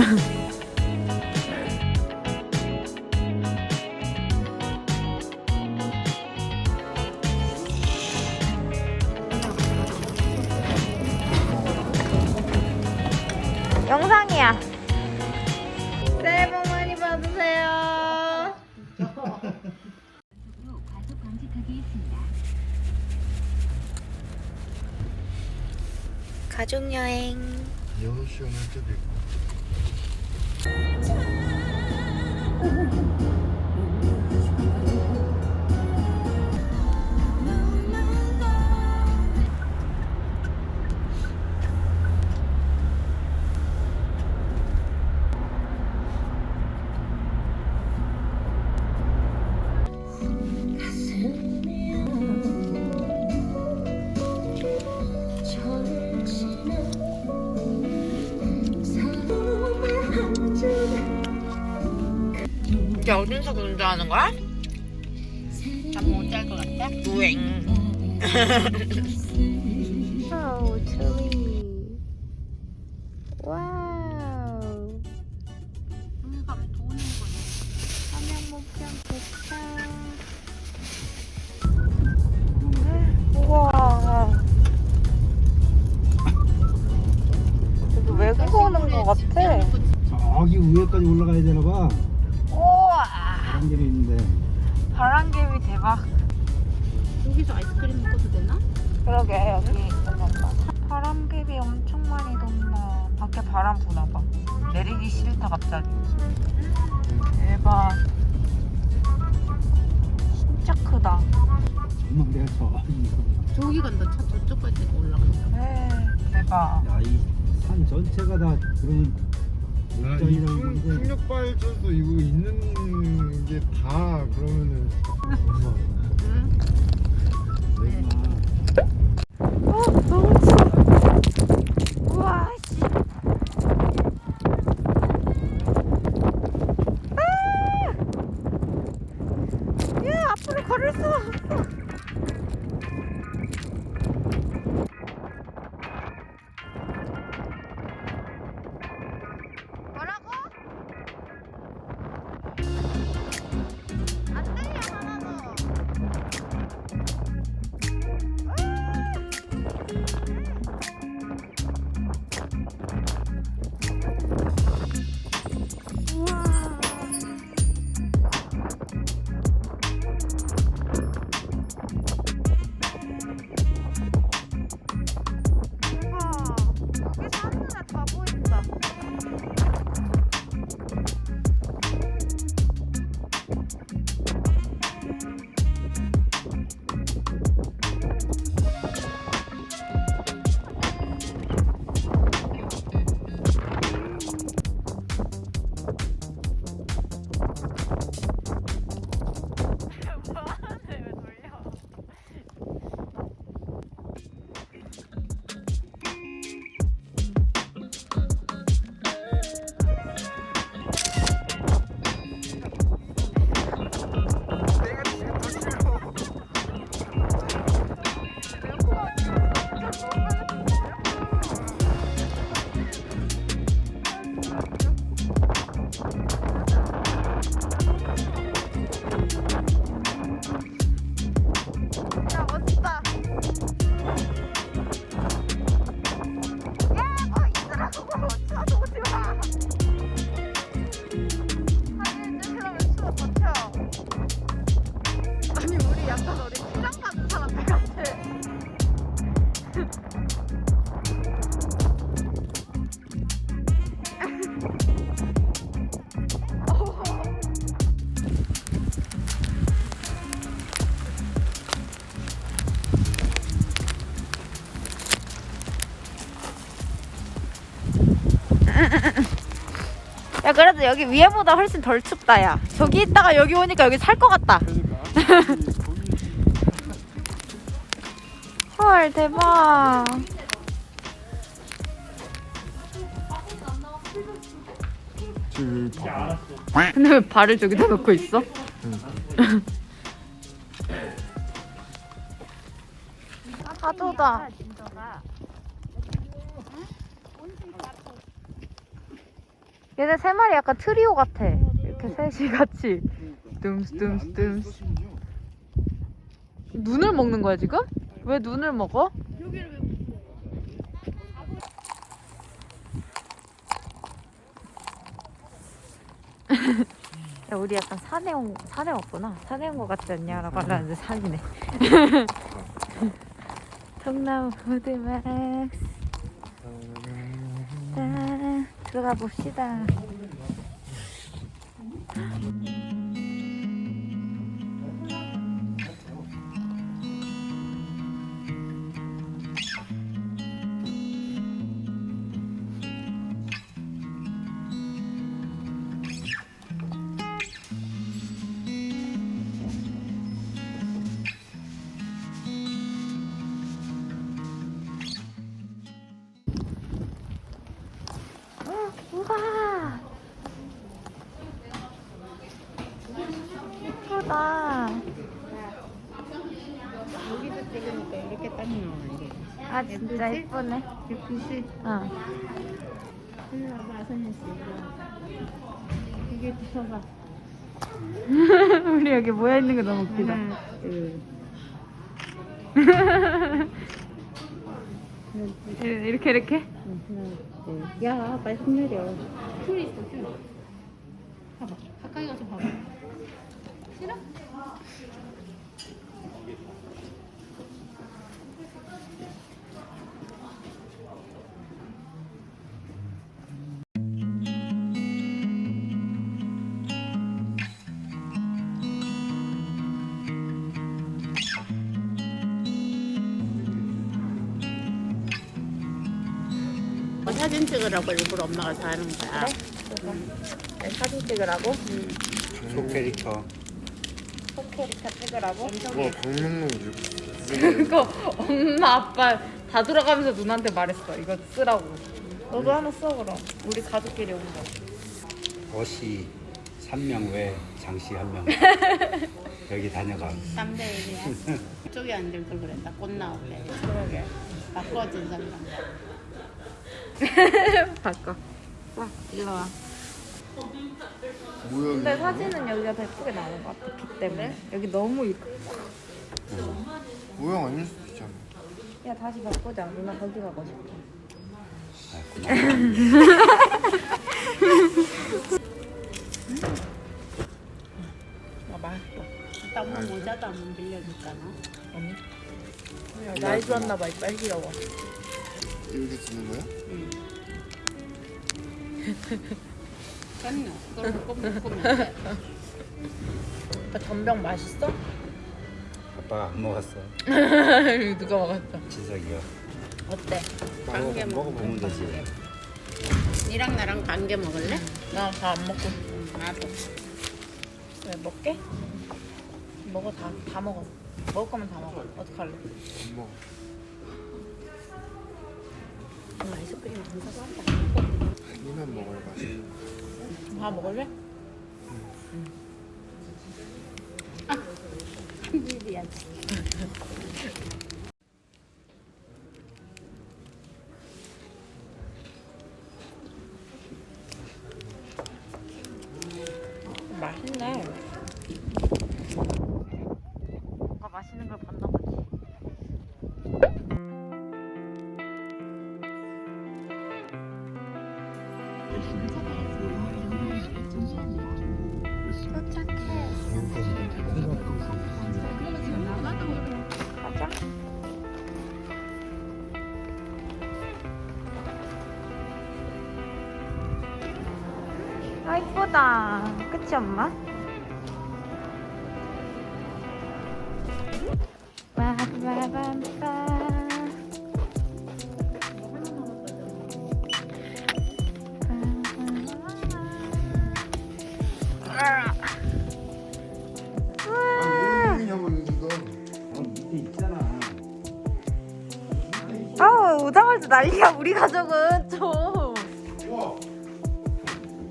영상이야. 새해 복 많이 받으세요. 과속 방지턱이 있습니다. 가족 여행. 6시간 할 때도 있고 운전하는 거야? 나못잘것 같아? 여기 가면 도는 거네. 화면 목장 도착. 우와. 외국 오는 거 같아. 저기 위에까지 올라가야 되나 봐. 바람길이 있는데 바람개비 대박. 여기서 아이스크림 먹어도 되나? 그러게 여기 바람개비 엄청 많이 돈다. 밖에 바람 부나 봐. 내리기 싫다 갑자기. 대박. 진짜 크다. 정말 내가 저 저기 간다. 차 저쪽까지 올라간다. 네, 대박. 야이 산 전체가 다 건데 풍력 발전소 이거 있는 게 다 그러면은 어, 너무 추워. 우와, 씨. 아! 야, 앞으로 걸을 수 없어. 우리 약간 어디 시장 가는 사람들 같아. 야 그래도 여기 위에보다 훨씬 덜 춥다 야. 저기 있다가 여기 오니까 여기 살 것 같다 헐 대박 근데 왜 발을 저기다 놓고 있어? 파도다 얘네 세 마리 약간 트리오 같아. 이렇게 셋이 같이. dum스 dum스 dum스. 눈을 먹는 거야 지금? 왜 눈을 먹어? 야, 우리 약간 산에 온 산에 왔구나. 산에 온거 같지 않냐라고 하려는데 산이네. 통나무 후드막스. 자, 들어가 봅시다. 우와. 예쁘다. 여기서 찍으니까 이렇게 딱 이게. 아 진짜 예쁘네. 예쁘지? 어. 일로 와봐 선현 씨. 이게 붙어봐. 우리 여기 모여 있는 거 너무 웃기다. 하나, 둘. 이렇게 이렇게. 하나, 둘. 야, 빨리 손 내려. 줄 있어, 줄. 봐봐. 가까이 가서 봐봐. 싫어? 찍으라고 일부러 엄마가 사는 거야. 네, 사진 찍으라고? 소 캐릭터. 포캐릭터 찍으라고? 와 박명록 이거 그거 엄마 아빠 다 들어가면서 누나한테 말했어. 이거 쓰라고. 너도 하나 써 그럼. 우리 가족끼리 온 거. 어시 3명 외 장씨 1명. 여기 다녀가. 3대 1이야. 이쪽에 앉을 걸 그랬다. 꽃 나올 때. 그러게. 바꿔진 사람. 바꿔. 와, 일로 와. 뭐야 근데 이거? 사진은 여기가 더 예쁘게 나오는 것 같아. 빛 때문에. 여기 너무 이뻐. 모양 아닐 수도 있잖아 야, 다시 바꾸자. 누나 거기 가고 싶어. 아, 맛있어. 이따 엄마 모자도 한번 빌려줄까 나? 언니? 나이 좋았나 봐. 이빨 귀여워. 이렇게 쓰는 거야? 응. 먹으면 돼. 오빠 전병 맛있어? 아빠가 안 먹었어. 누가 먹었어? 진석이요. 어때? 먹어, 먹어보면 되지. 니랑 나랑 관계 먹을래? 나 다 안 먹고. 응, 나도. 왜 먹게? 먹어 다, 다 먹어. 먹을 거면 다 먹어. 어떡할래? 안 먹어 응, 아이스크림 좀 사서 한다. 이만 먹어야 맛있어 다 먹을래? 입이 그치 엄마? 아 어, 오자마자 난리야 우리 가족은 좀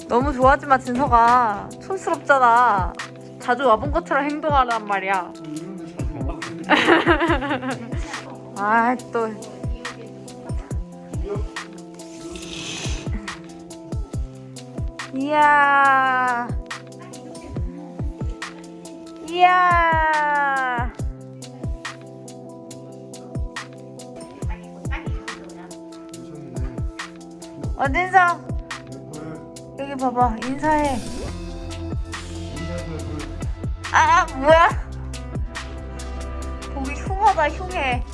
너무 좋아하지 마 진서가 촌스럽잖아 자주 와본 것처럼 행동하란 말이야 잘 아또 이야. 이야. 어딘서? 여기 봐봐. 인사해. 아, 뭐야? 보기 흉하다, 흉해.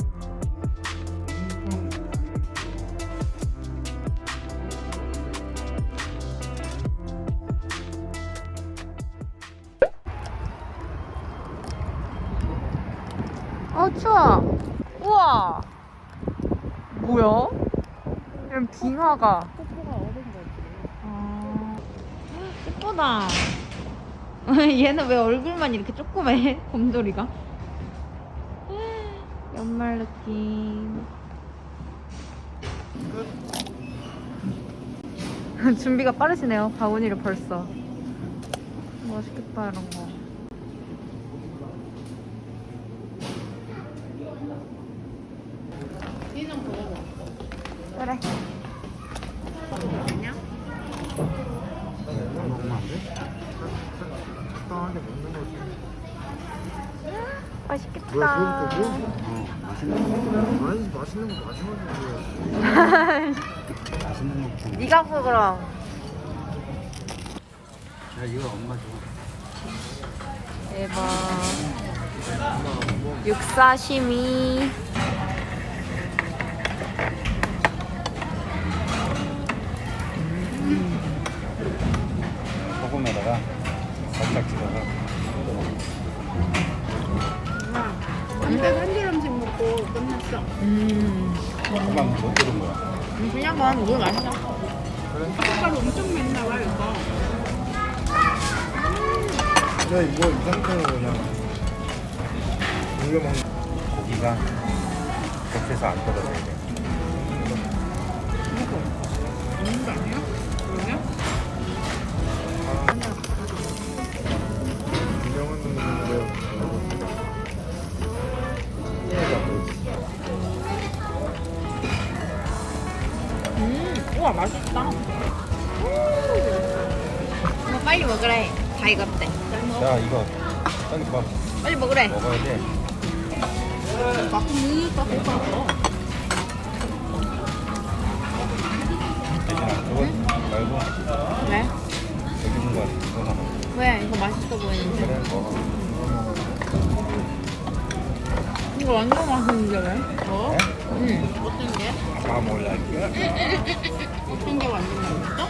어, 추워. 우와. 뭐야? 이런 빙하가. 아, 예쁘다. 얘는 왜 얼굴만 이렇게 조그매? 곰돌이가? 연말 느낌. 준비가 빠르시네요. 바구니를 벌써. 멋있겠다 이런 거. 인형 보고 그래. 먹으면 안 돼? 적당하게 먹는 거지 맛있겠다. 뭐? 어, 맛있는 거. 아니 맛있는 거 마지막에 먹어야지 맛있는 거 좀. 네가 부 그럼. 야, 이거 엄마 줘. 대박. 육사시미. 남자 한줄 음식 먹고 끝났어. 음. 소금만 못 들은 거야. 그냥 봐. 물 맛있어. 색깔 엄청 맵나 봐 이거. 야 이거 이 상태로 그냥 올려 먹는 고기가 겉에서 안 떨어져야 돼. 우와 맛있다. 이거 빨리 먹으래. 다 익었대. 자, 이거 빨리 봐. 빨리 먹으래. 먹어야 돼. 막무니까 볶아서. 대신아, 저거 말고 왜? 여기 있는 거 이거 하나. 왜? 이거 맛있어 보이는데. 그래, 먹어. 이거 완전 맛있는데 왜? 뭐? 응. 어떤 게? 아빠 몰랄게. 어떤 게 완전 맛있어?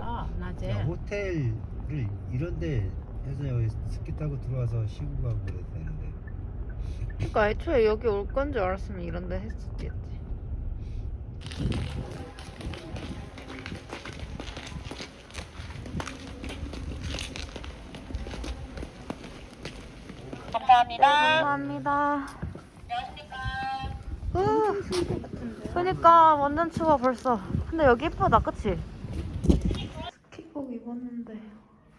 아 낮에. 야, 호텔을 이런 데 해서 여기 스키 타고 들어와서 쉬고 가고 그래야 되는데. 그러니까 애초에 여기 올 건 줄 알았으면 이런 데 했었겠지. 감사합니다. 감사합니다. 으, 그니까 완전 추워 벌써. 근데 여기 예쁘다, 그치? 스키복 입었는데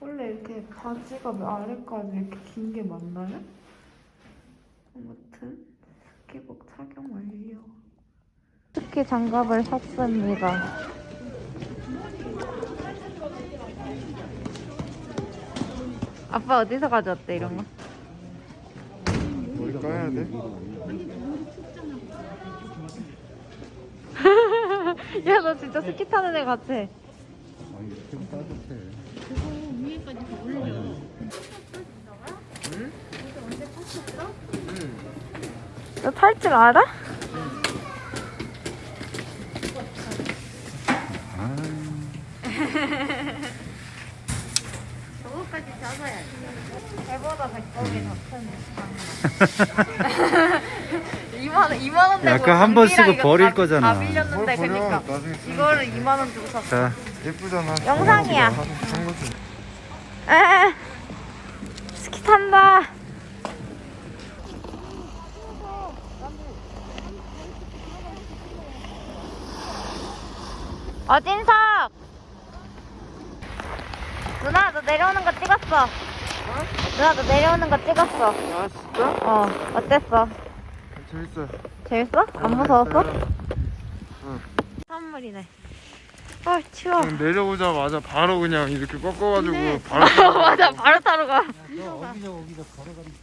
원래 이렇게 바지가 아래까지 이렇게 긴 게 맞나요? 아무튼 스키복 착용 완료. 스키 장갑을 샀습니다. 아빠 어디서 가져왔대 이런 거? 까야 돼? 야 너 진짜 스키 타는 애 같아. 아니, 좀 따뜻해. 그거 위에까지 다 올려. 너탈 줄 알아? 아, 저거까지 잡아야지. 배보다 백법이 더 큰. 2만 원, 2만 원 내고 야, 그거 한번 쓰고 이거 버릴 다- 거잖아. 다 빌렸는데 뭘 버려 그니까 나중에 쓰면 이거를 2만 원 주고 샀어. 자, 예쁘잖아 영상이야. 한 거지 에 스키 탄다. 어진석 누나 너 내려오는 거 찍었어 누나 너 내려오는 거 찍었어. 아 진짜? 어, 어땠어? 재밌어. 재밌어? 안 무서웠어? 응. 선물이네. 아, 추워. 그냥 내려오자마자 바로 그냥 이렇게 꺾어가지고 네. 바로 맞아, 바로 타러 가. 너 어디서 어디서 걸어가는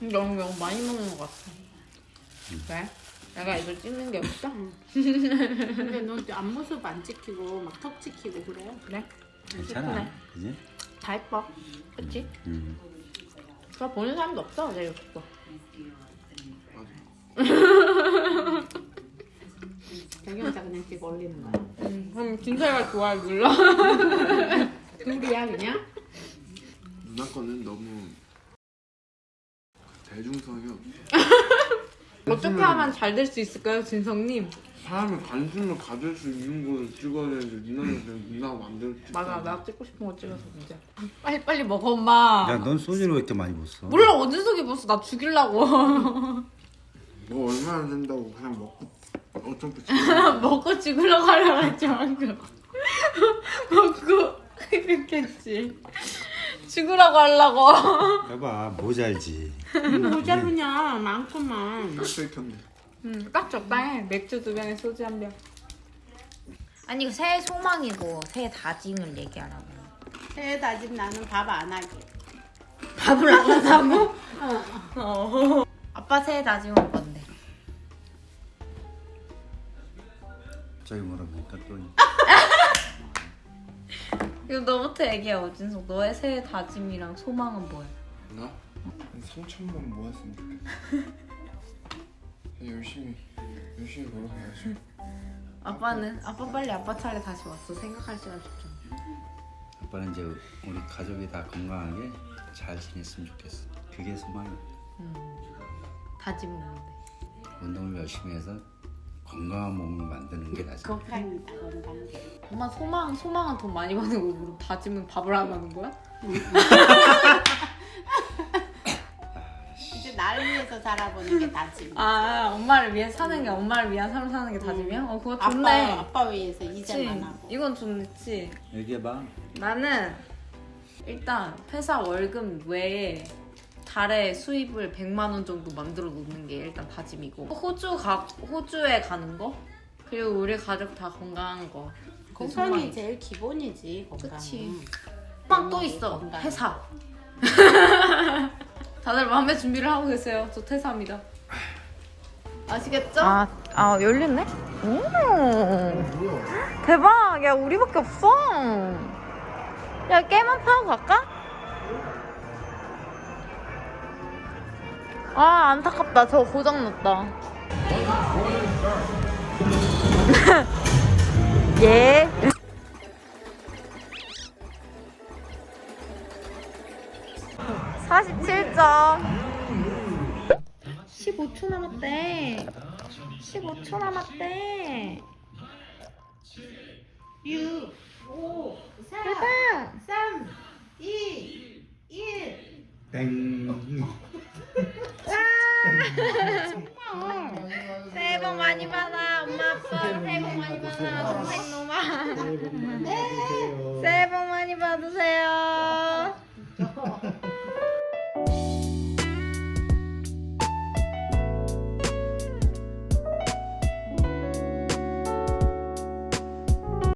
너무 너무 많이 먹는 것 같아. 왜? 내가 이걸 찍는 게 없어? 근데 너 앞모습 안 찍히고 막 턱 찍히고 그래? 그래? 괜찮아. 그지? 다 예뻐. 그치? 음. 그거 보는 사람도 없어. 내가 예뻐. 경영자 그냥 찍어 올리는 거야. 음, 그럼 진설이가 좋아요 눌러. 둘이야 그냥? 누나 거는 너무 대중성이 없어. 어떻게 하면 잘 될 수 있을까요, 진성님? 사람이 관심을 가질 수 있는 걸 찍어야지 누나는 그냥 누나가 만들지. 맞아, 나 찍고 싶은 거 찍어서 문제. 빨리 빨리 먹어, 엄마. 야, 넌 소주를 왜 이렇게 많이 붓어? 몰라 어디서 입었어? 나 죽일라고. 뭐 얼마나 된다고 그냥 먹고 어차피 먹고 죽으려고 하려고 했지 방금. 먹고 이렇게 했지. 죽으라고 하려고. 해봐, 모자이지. 모자 그냥 많구만. 쉐이크인데. 음, 딱 적당해. 맥주 두 병에 소주 한 병. 아니, 이거 새해 소망이고, 새해 다짐을 얘기하라고. 새해 다짐 나는 밥 안 하기. 밥을 안 한다고? 어. 아빠 새해 다짐은 뭔데? 저기 뭐라 그러니까 또. 이거 너부터 얘기해, 오진석. 너의 새해 다짐이랑 소망은 뭐야? 나? 한 3천만 모았으면 좋겠어. 열심히 열심히 걸어가야지. 아빠는? 아빠 빨리 아빠 차례 다시 왔어. 생각할 시간 줬잖아. 아빠는 이제 우리 가족이 다 건강하게 잘 지냈으면 좋겠어. 그게 소망이야. 다짐은 뭔데? 운동을 열심히 해서 건강한 몸을 만드는 게 다지. 건강이다 건강. 엄마 소망 소망은 돈 많이 버는 거고 그럼 다짐은 밥을 안 하는 거야? 이제 나를 위해서 살아보는 게 다짐. 아 엄마를 위해 사는 게 엄마를 위한 삶을 사는 게 다짐이야? 어 그거 아빠 좋네. 아빠 위해서 그치? 이제만 하고. 이건 좋지. 얘기해봐. 나는 일단 회사 월급 외에 달에 수입을 100만 원 정도 만들어 놓는 게 일단 다짐이고 호주 가 호주에 가는 거 그리고 우리 가족 다 건강한 거 그게 건강이. 제일 기본이지 건강. 그치. 소망 또 있어 건강. 회사 다들 마음의 준비를 하고 계세요 저 퇴사합니다 아시겠죠? 아, 아 열렸네? 오 대박 야 우리밖에 없어 야 깨만 타고 갈까? 아 안타깝다. 저 고장났다. 예. 47점. 15초 남았대. 15초 남았대. 6, 5, 4, 대박 3, 2, 1. 땡. 새해 복 많이 받아 엄마 아빠. 새해 복 많이 받아. 동생 놈아. 새해 복 많이 받으세요